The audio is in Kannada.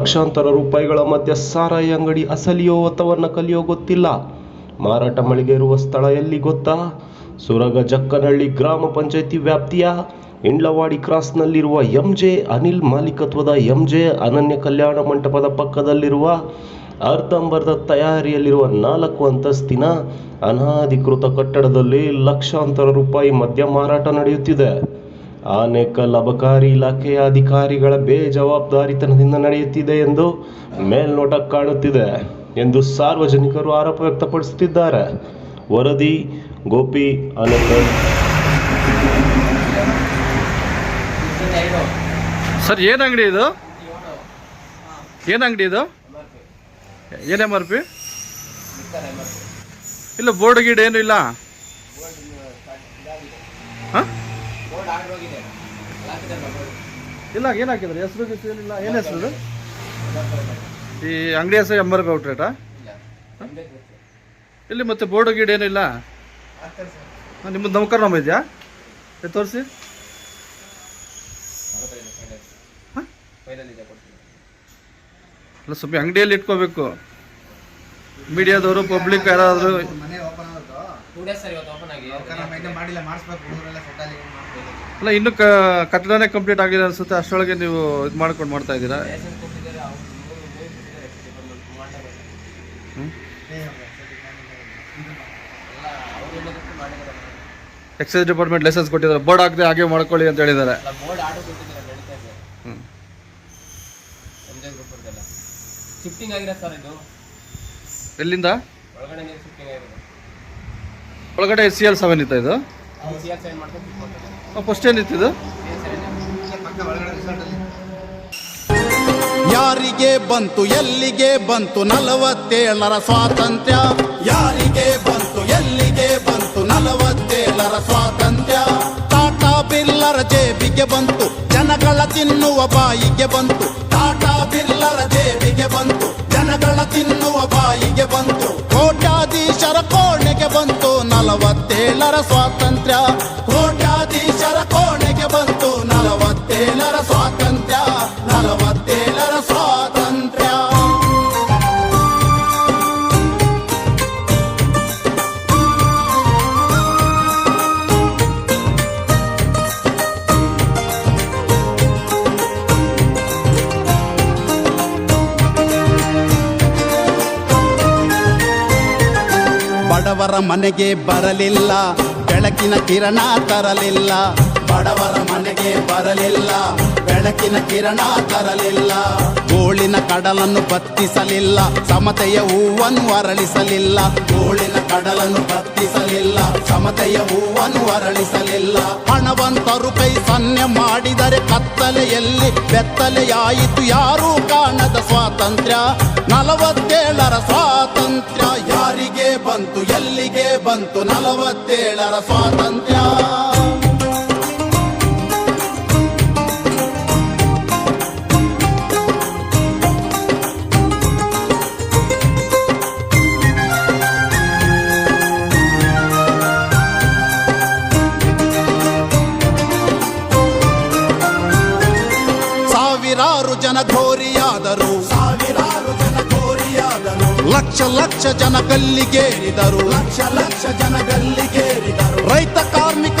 ಲಕ್ಷಾಂತರ ರೂಪಾಯಿಗಳ ಮಧ್ಯ ಸಾರಾಯಿ ಅಂಗಡಿ ಅಸಲಿಯೋ ಅಥವಾ ನಕಲಿಯೋ ಗೊತ್ತಿಲ್ಲ. ಮಾರಾಟ ಮಳಿಗೆ ಇರುವ ಸ್ಥಳ ಎಲ್ಲಿ ಗೊತ್ತಾ? ಸುರಗ ಜಕ್ಕನಹಳ್ಳಿ ಗ್ರಾಮ ಪಂಚಾಯಿತಿ ವ್ಯಾಪ್ತಿಯ ಇಂಡ್ಲವಾಡಿ ಕ್ರಾಸ್ನಲ್ಲಿರುವ ಎಂಜೆ ಅನಿಲ್ ಮಾಲೀಕತ್ವದ ಎಂಜೆ ಅನನ್ಯ ಕಲ್ಯಾಣ ಮಂಟಪದ ಪಕ್ಕದಲ್ಲಿರುವ ಅರ್ಧಂಬರ್ಧ ತಯಾರಿಯಲ್ಲಿರುವ ನಾಲ್ಕು ಅಂತಸ್ತಿನ ಅನಾಧಿಕೃತ ಕಟ್ಟಡದಲ್ಲಿ ಲಕ್ಷಾಂತರ ರೂಪಾಯಿ ಮದ್ಯ ಮಾರಾಟ ನಡೆಯುತ್ತಿದೆ. ಆನೇಕಲ್ ಅಬಕಾರಿ ಇಲಾಖೆಯ ಅಧಿಕಾರಿಗಳ ಬೇಜವಾಬ್ದಾರಿತನದಿಂದ ನಡೆಯುತ್ತಿದೆ ಎಂದು ಮೇಲ್ನೋಟ ಕಾಣುತ್ತಿದೆ ಎಂದು ಸಾರ್ವಜನಿಕರು ಆರೋಪ ವ್ಯಕ್ತಪಡಿಸುತ್ತಿದ್ದಾರೆ. ವರದಿ ಗೋಪಿ ಆನೇಕಲ್ ಸರ್, ಏನು ಅಂಗಡಿ ಇದು? ಏನು ಅಂಗಡಿ ಇದು? ಏನು ಎಂ ಇಲ್ಲ, ಬೋರ್ಡ್ ಗೀಡ್ ಏನು ಇಲ್ಲ? ಹಾಂ? ಇಲ್ಲ ಏನ್ ಹಾಕಿದ್ರಿ ಹೆಸರು ಗಿಸ್ರು ಏನಿಲ್ಲ? ಏನು ಹೆಸರು ಈ ಅಂಗಡಿ ಹೆಸರು ಎಂಬರ್ ಔಟ್ರೇಟಾ ಇಲ್ಲಿ ಮತ್ತೆ ಬೋರ್ಡ್ ಗೀಡ್ ಏನಿಲ್ಲ ನಿಮ್ಮದು ನೌಕರ್ ನಮ್ಮ ಇದೆಯಾ? ಇದು ತೋರಿಸಿ ಅಲ್ಲ ಸ್ವಲ್ಪ ಅಂಗಡಿಯಲ್ಲಿ ಇಟ್ಕೋಬೇಕು. ಮೀಡಿಯಾದವರು ಪಬ್ಲಿಕ್ ಯಾರಾದರೂ ಟೂ ಡೇಸ್ ಸರ್ ಇವತ್ತು ಓಪನ್ ಆಗಿ ಅವ್ಕರ ಇನ್ನೂ ಮಾಡಿಲ್ಲ ಮಾಡಿಸ್ಬೇಕು ಹುಡುಗರೆಲ್ಲ ಸೆಟ್ಟಲ್ಲಿ ಅಲ್ಲ ಇನ್ನೂ ಕ ಕಟ್ಟಡನೇ ಕಂಪ್ಲೀಟ್ ಆಗಿದೆ ಅನ್ಸುತ್ತೆ ಅಷ್ಟರೊಳಗೆ ನೀವು ಇದು ಮಾಡ್ಕೊಂಡು ಮಾಡ್ತಾ ಇದ್ದೀರಾ? ಲೈಸೆನ್ಸ್ ಕೊಟ್ಟಿದ್ದಾರೆ ಅವ್ರು ಮೂರು ಮೂರು ಕೊಟ್ಟಿದ್ದಾರೆ ಡಿಪಾರ್ಟ್ಮೆಂಟ್ ಮಾಡ್ತಾರೆ ಎಲ್ಲ ಅವ್ರು ಹೇಳೋದಕ್ಕೆ ಮಾಡಿದ್ದಾರೆ. ಎಕ್ಸೈಸ್ ಡಿಪಾರ್ಟ್ಮೆಂಟ್ ಲೈಸೆನ್ಸ್ ಕೊಟ್ಟಿದ್ದಾರೆ. ಬೋರ್ಡ್ ಹಾಕದೆ ಹಾಗೆ ಮಾಡ್ಕೊಳ್ಳಿ ಅಂತ ಹೇಳಿದ್ದಾರೆ. ಅಲ್ಲ ಬೋರ್ಡ್ ಆರ್ಡರ್ ಕೊಟ್ಟಿದ್ದಾರೆ ನಡೀತಾ ಇದೆ ಹ್ಞೂ ಎಂ ಜೆ ಗ್ರೂಪ್ ಅವ್ರದ್ದೆಲ್ಲ. ಶಿಫ್ಟಿಂಗ್ ಆಗಿರೋದು ಸರ್ ಇದು. ಎಲ್ಲಿಂದ? ಒಳಗಡೆ ನೀರು ಶಿಫ್ಟಿಂಗ್ ಆಗಿರೋದು ಒಳಗಡೆ ಸಿ ಎಲ್ ಸೆವೆನ್ ಇತ್ತ ಇದು? ಫಸ್ಟ್ ಏನಿತ್ತಿದು ಯಾರಿಗೆ ಬಂತು ಎಲ್ಲಿಗೆ ಬಂತು ನಲವತ್ತೇಳರ ಸ್ವಾತಂತ್ರ್ಯ? ಯಾರಿಗೆ ಬಂತು ಎಲ್ಲಿಗೆ ಬಂತು ನಲವತ್ತೇಳರ ಸ್ವಾತಂತ್ರ್ಯ? ಟಾಟಾ ಬಿಲ್ಲರ ಜೇಬಿಗೆ ಬಂತು ಜನಗಳ ತಿನ್ನುವ ಬಾಯಿಗೆ ಬಂತು. ಟಾಟಾ ಬಿಲ್ಲರ ಜೇಬಿಗೆ ಬಂತು ಜನಗಳ ತಿನ್ನುವ ಬಾಯಿಗೆ ಬಂತು. ಬಂತು ನಲವತ್ತೇಳರ ಬಡವರ ಮನೆಗೆ ಬರಲಿಲ್ಲ, ಬೆಳಕಿನ ಕಿರಣ ತರಲಿಲ್ಲ. ಬಡವರ ಮನೆಗೆ ಬರಲಿಲ್ಲ, ಬೆಳಕಿನ ಕಿರಣ ತರಲಿಲ್ಲ. ಗೋಳಿನ ಕಡಲನ್ನು ಬತ್ತಿಸಲಿಲ್ಲ, ಸಮತೆಯ ಹೂವನ್ನು ಅರಳಿಸಲಿಲ್ಲ. ಗೋಳಿನ ಕಡಲನ್ನು ಬತ್ತಿಸಲಿಲ್ಲ, ಸಮತೆಯ ಹೂವನ್ನು ಅರಳಿಸಲಿಲ್ಲ. ಹಣವಂತರು ಕೈ ಸನ್ನೆ ಮಾಡಿದರೆ ಕತ್ತಲೆಯಲ್ಲಿ ಬೆತ್ತಲೆಯಾಯಿತು. ಯಾರೂ ಕಾಣದ ಸ್ವಾತಂತ್ರ್ಯ, ನಲವತ್ತೇಳರ ಸ್ವಾತಂತ್ರ್ಯ. ಬಂತು ಎಲ್ಲಿಗೆ ಬಂತು? ನಲವತ್ತೇಳರ ಸ್ವಾತಂತ್ರ್ಯ. ಸಾವಿರಾರು ಜನ ಘೋರಿಯಾದರು ಲಕ್ಷ ಲಕ್ಷ ಜನ ಗಲ್ಲಿಗೇರಿದರು ಲಕ್ಷ ಲಕ್ಷ ಜನ ಗಲ್ಲಿಗೇರಿದರು ರೈತ ಕಾರ್ಮಿಕ